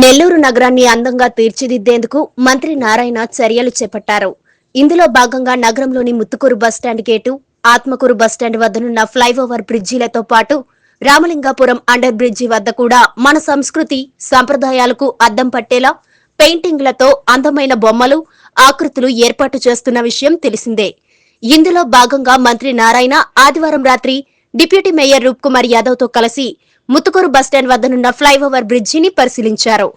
నెల్లూరు నగరాన్ని అందంగా తీర్చిదిద్దేందుకు మంత్రి నారాయణ చర్యలు చేపట్టారు. ఇందులో భాగంగా నగరంలోని Muthukur bus stand gate Atmakur bus stand వద్దనున్న ఫ్లైఓవర్ బ్రిడ్జీలతో పాటు రామలింగాపురం అండర్ బ్రిడ్జి వద్ద కూడా మన సంస్కృతి సంప్రదాయాలకు అద్దం పట్టేలా పెయింటింగ్లతో అందమైన బొమ్మలు ఆకృతులు ఏర్పాటు చేస్తున్న విషయం తెలిసిందే. ఇందులో భాగంగా మంత్రి నారాయణ ఆదివారం రాత్రి డిప్యూటీ మేయర్ రూప్ కుమార్ యాదవ్తో కలిసి ముతుకూరు బస్టాండ్ వద్దనున్న ఫ్లైఓవర్ బ్రిడ్జిని పరిశీలించారు.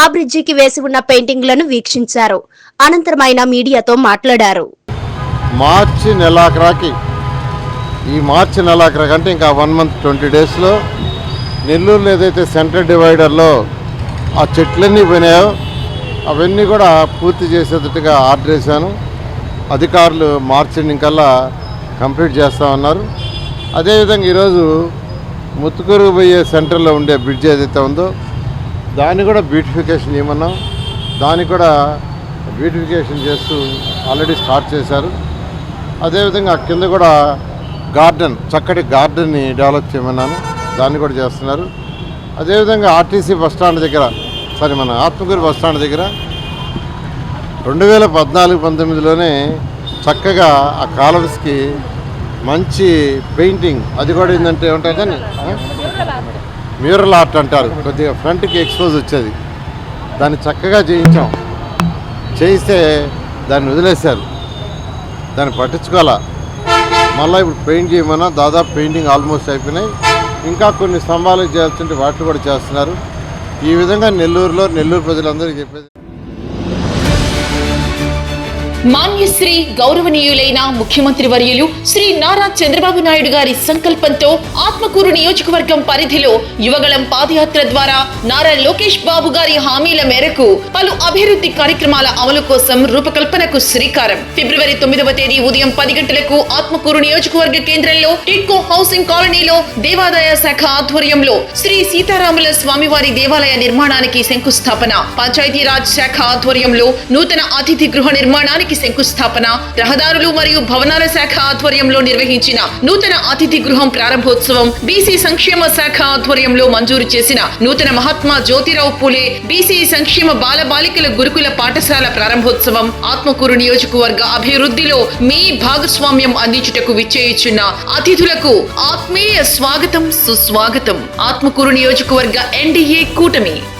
ఆ బ్రిడ్జికి వేసి ఉన్న పెయింటింగ్లను వీక్షించారు. అనంతరం ఆయన మీడియాతో మాట్లాడారు. మార్చి నెలాఖరాకి ఈ మార్చి నెలాఖరు కంటే ఇంకా వన్ మంత్ ట్వంటీ డేస్లో నెల్లూరులో ఏదైతే సెంటర్ డివైడర్లో ఆ చెట్లన్నీ పోయినాయో అవన్నీ కూడా పూర్తి చేసేటట్టుగా ఆర్డర్ వేశాను. అధికారులు మార్చి ఇంకల్లా కంప్లీట్ చేస్తా ఉన్నారు. అదేవిధంగా ఈరోజు ముత్తుకూరు పోయే సెంటర్లో ఉండే బ్రిడ్జ్ ఏదైతే ఉందో దాన్ని కూడా బ్యూటిఫికేషన్ ఇవ్వమన్నాం. దాన్ని కూడా బ్యూటిఫికేషన్ చేస్తూ ఆల్రెడీ స్టార్ట్ చేశారు. అదేవిధంగా కింద కూడా గార్డెన్ చక్కటి గార్డెన్ని డెవలప్ చేయమన్నాను. దాన్ని కూడా చేస్తున్నారు. అదేవిధంగా ఆర్టీసీ బస్ స్టాండ్ దగ్గర సారీ మన ఆత్మకూరు బస్ స్టాండ్ దగ్గర రెండు వేల పద్నాలుగు పంతొమ్మిదిలోనే చక్కగా ఆ కాలర్స్కి మంచి పెయింటింగ్. అది కూడా ఏంటంటే ఏమంటారు దాన్ని? మ్యూరల్ ఆర్ట్ అంటారు. కొద్దిగా ఫ్రంట్కి ఎక్స్పోజ్ వచ్చేది. దాన్ని చక్కగా చేయించాం. చేయిస్తే దాన్ని వదిలేశారు. దాన్ని పట్టించుకోవాలా? మళ్ళీ ఇప్పుడు పెయింట్ చేయమన్నా దాదాపు పెయింటింగ్ ఆల్మోస్ట్ అయిపోయినాయి. ఇంకా కొన్ని స్తంభాలు చేస్తుంటే వాటిని కూడా చేస్తున్నారు. ఈ విధంగా నెల్లూరులో నెల్లూరు ప్రజలందరికీ చెప్పేది మాన్యశ్రీ గౌరవనీయులైన ముఖ్యమంత్రి వర్యులు శ్రీ నారా చంద్రబాబు నాయుడు గారి సంకల్పంతో ఆత్మకూరు నియోజకవర్గం పరిధిలో యువగళం పాదయాత్ర ద్వారా నారా లోకేష్ బాబు గారి హామీల మేరకు పలు అభివృద్ధి కార్యక్రమాల అమలు కోసం రూపకల్పనకు శ్రీకారం. ఫిబ్రవరి తొమ్మిదవ తేదీ ఉదయం పది గంటలకు ఆత్మకూరు నియోజకవర్గ కేంద్రంలో టిడ్కో హౌసింగ్ కాలనీలో దేవాదాయ శాఖ ఆధ్వర్యంలో శ్రీ సీతారాముల స్వామివారి దేవాలయ నిర్మాణానికి శంకుస్థాపన. పంచాయతీరాజ్ శాఖ ఆధ్వర్యంలో నూతన అతిథి గృహ నిర్మాణానికి శంకుస్థాపన రహదారులు మరియు భవనాల శాఖ ఆధ్వర్యంలో నిర్వహించిన నూతన అతిథి గృహం ప్రారంభోత్సవం బీసీ సంక్షేమ శాఖ ఆధ్వర్యంలో మంజూరు చేసిన నూతన మహాత్మా జ్యోతిరావు పూలే బీసీ సంక్షేమ బాల బాలికల గురుకుల పాఠశాల ప్రారంభోత్సవం ఆత్మకూరు నియోజకవర్గ అభివృద్ధిలో మీ భాగస్వామ్యం అందించుటకు విచ్చేయుచున్న అతిథులకు ఆత్మీయ స్వాగతం సుస్వాగతం. ఆత్మకూరు నియోజకవర్గ ఎన్డీఏ కూటమి.